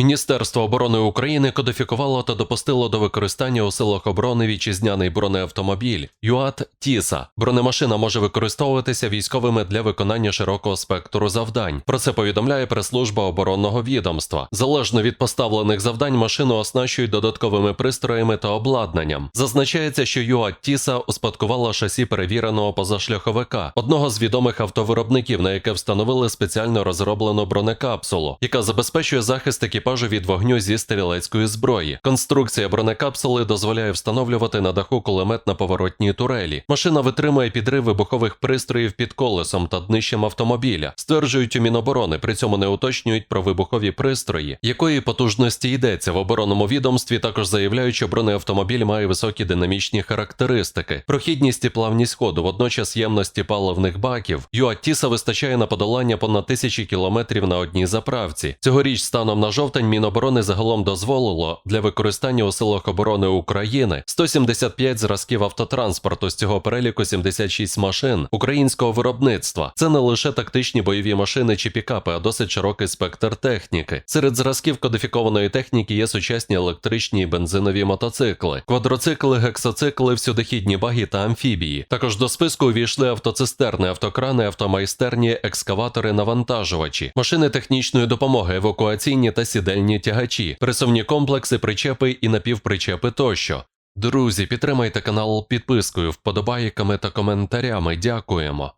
Міністерство оборони України кодифікувало та допустило до використання у силах оборони вітчизняний бронеавтомобіль ЮАТ Тіса. Бронемашина може використовуватися військовими для виконання широкого спектру завдань. Про це повідомляє прес-служба оборонного відомства. Залежно від поставлених завдань, машину оснащують додатковими пристроями та обладнанням. Зазначається, що ЮАТ Тіса успадкувала шасі перевіреного позашляховика, одного з відомих автовиробників, на яке встановили спеціально розроблену бронекапсулу, яка забезпечує захист екіпажу від вогню зі стрілецької зброї. Конструкція бронекапсули дозволяє встановлювати на даху кулемет на поворотній турелі. Машина витримує підрив вибухових пристроїв під колесом та днищем автомобіля. Стверджують у Міноборони, при цьому не уточнюють про вибухові пристрої, якої потужності йдеться в оборонному відомстві. Також заявляють, що бронеавтомобіль має високі динамічні характеристики, прохідність і плавність ходу, водночас ємності паливних баків. ЮАТіса вистачає на подолання понад тисячі кілометрів на одній заправці. Цьогоріч станом на жовтень Міноборони загалом дозволило для використання у силах оборони України 175 зразків автотранспорту, з цього переліку 76 машин українського виробництва. Це не лише тактичні бойові машини чи пікапи, а досить широкий спектр техніки. Серед зразків кодифікованої техніки є сучасні електричні і бензинові мотоцикли, квадроцикли, гексоцикли, всюдихідні баги та амфібії. Також до списку увійшли автоцистерни, автокрани, автомайстерні, екскаватори, навантажувачі, машини технічної допомоги, евакуаційні та сідельні тягачі, пресувні комплекси, причепи і напівпричепи тощо. Друзі, підтримайте канал підпискою, вподобайками та коментарями. Дякуємо.